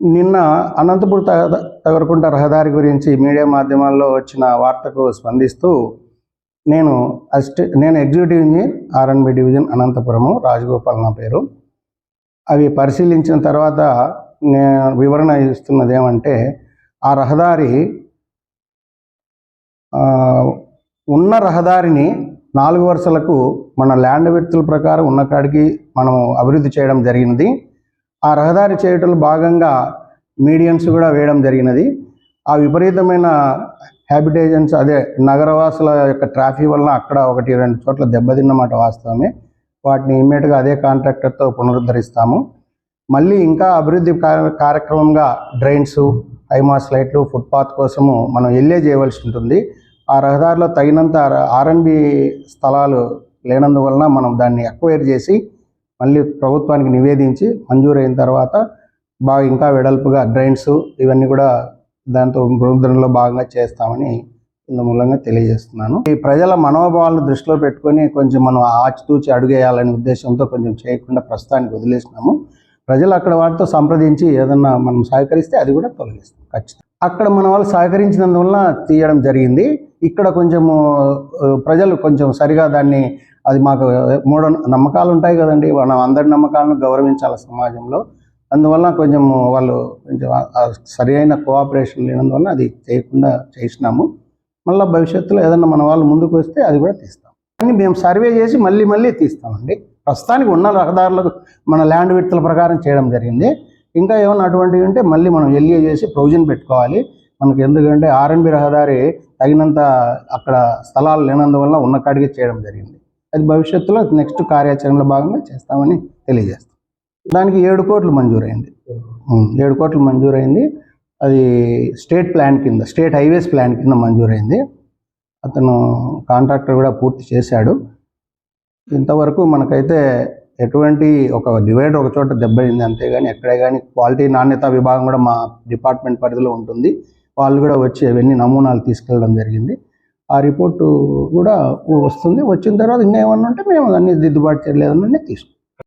నిన్న అనంతపురం తగ తగరకుంట రహదారి గురించి మీడియా మాధ్యమాల్లో వచ్చిన వార్తకు స్పందిస్తూ నేను అసిస్ట నేను executive engineer RNB division Anantapuramu Rajagopal నా పేరు. అవి పరిశీలించిన తర్వాత నేను వివరణ ఇస్తున్నది ఏమంటే ఆ రహదారి ఉన్న రహదారిని నాలుగు వరుసలకు మన ల్యాండ్ విడుతుల ప్రకారం ఉన్న కాడికి మనం అభివృద్ధి చేయడం జరిగినది. ఆ రహదారి చేయటంలో భాగంగా మీడియన్స్ కూడా వేయడం జరిగినది. ఆ విపరీతమైన హ్యాబిటేషన్స్ అదే నగరవాసుల యొక్క ట్రాఫిక్ వల్ల అక్కడ ఒకటి రెండు చోట్ల దెబ్బతిన్నమాట వాస్తవమే. వాటిని ఇమ్మీడియట్గా అదే కాంట్రాక్టర్తో పునరుద్ధరిస్తాము. మళ్ళీ ఇంకా అభివృద్ధి కార్య- కార్యక్రమంగా డ్రైన్స్ హైమాస్ లైట్లు ఫుట్పాత్ కోసము మనం ఎల్లే చేయవలసి ఉంటుంది. ఆ రహదారిలో తగినంత ఆర్ఎన్బి స్థలాలు లేనందువలన మనం దాన్ని అక్వైర్ చేసి మళ్ళీ ప్రభుత్వానికి నివేదించి మంజూరైన తర్వాత బాగా ఇంకా వెడల్పుగా డ్రైన్స్ ఇవన్నీ కూడా దాంతో పునరుద్ధరణలో భాగంగా చేస్తామని ఇందు మూలంగా తెలియజేస్తున్నాను. ఈ ప్రజల మనోభావాలను దృష్టిలో పెట్టుకొని కొంచెం మనం ఆచితూచి అడుగేయాలనే ఉద్దేశంతో కొంచెం చేయకుండా ప్రస్తుతానికి వదిలేసినాము. ప్రజలు అక్కడ వాటితో సంప్రదించి ఏదన్నా మనం సహకరిస్తే అది కూడా తొలగిస్తాం ఖచ్చితంగా. అక్కడ మన వాళ్ళు సహకరించినందువల్ల తీయడం జరిగింది. ఇక్కడ కొంచెము ప్రజలు కొంచెం సరిగా దాన్ని అది మాకు మూఢ నమ్మకాలు ఉంటాయి కదండి. మనం అందరి నమ్మకాలను గౌరవించాలి సమాజంలో. అందువల్ల కొంచెం వాళ్ళు కొంచెం సరి అయిన కోఆపరేషన్ లేనందువల్ల అది చేయకుండా చేసినాము. మళ్ళీ భవిష్యత్తులో ఏదన్నా మన వాళ్ళు ముందుకు వస్తే అది కూడా తీస్తాం. కానీ మేము సర్వే చేసి మళ్ళీ మళ్ళీ తీస్తామండి. ప్రస్తుతానికి ఉన్న రహదారులకు మన ల్యాండ్ విడతల ప్రకారం చేయడం జరిగింది. ఇంకా ఏమైనా అటువంటివి ఉంటే మళ్ళీ మనం ఎల్ఏ చేసి ప్రొవిజన్ పెట్టుకోవాలి. మనకి ఎందుకంటే ఆర్ఎన్బి రహదారి తగినంత అక్కడ స్థలాలు లేనందువల్ల ఉన్న కాడికి చేయడం జరిగింది. అది భవిష్యత్తులో నెక్స్ట్ కార్యాచరణలో భాగంగా చేస్తామని తెలియజేస్తాం. దానికి ఏడు కోట్లు మంజూరైంది. ఏడు కోట్లు మంజూరైంది. అది స్టేట్ ప్లాన్ కింద స్టేట్ హైవేస్ ప్లాన్ కింద మంజూరైంది. అతను కాంట్రాక్టర్ కూడా పూర్తి చేశాడు. ఇంతవరకు మనకైతే ఎటువంటి ఒక డివైడర్ ఒక చోట దెబ్బయింది అంతేగాని ఎక్కడే కానీ క్వాలిటీ నాణ్యత విభాగం కూడా మా డిపార్ట్మెంట్ పరిధిలో ఉంటుంది. వాళ్ళు కూడా వచ్చి అవన్నీ నమూనాలు తీసుకెళ్ళడం జరిగింది. ఆ రిపోర్టు కూడా వస్తుంది. వచ్చిన తర్వాత ఇంకా ఏమన్నా ఉంటే మేము అన్ని దిద్దుబాటు చేయలేదన్నీ తీసుకుంటాం.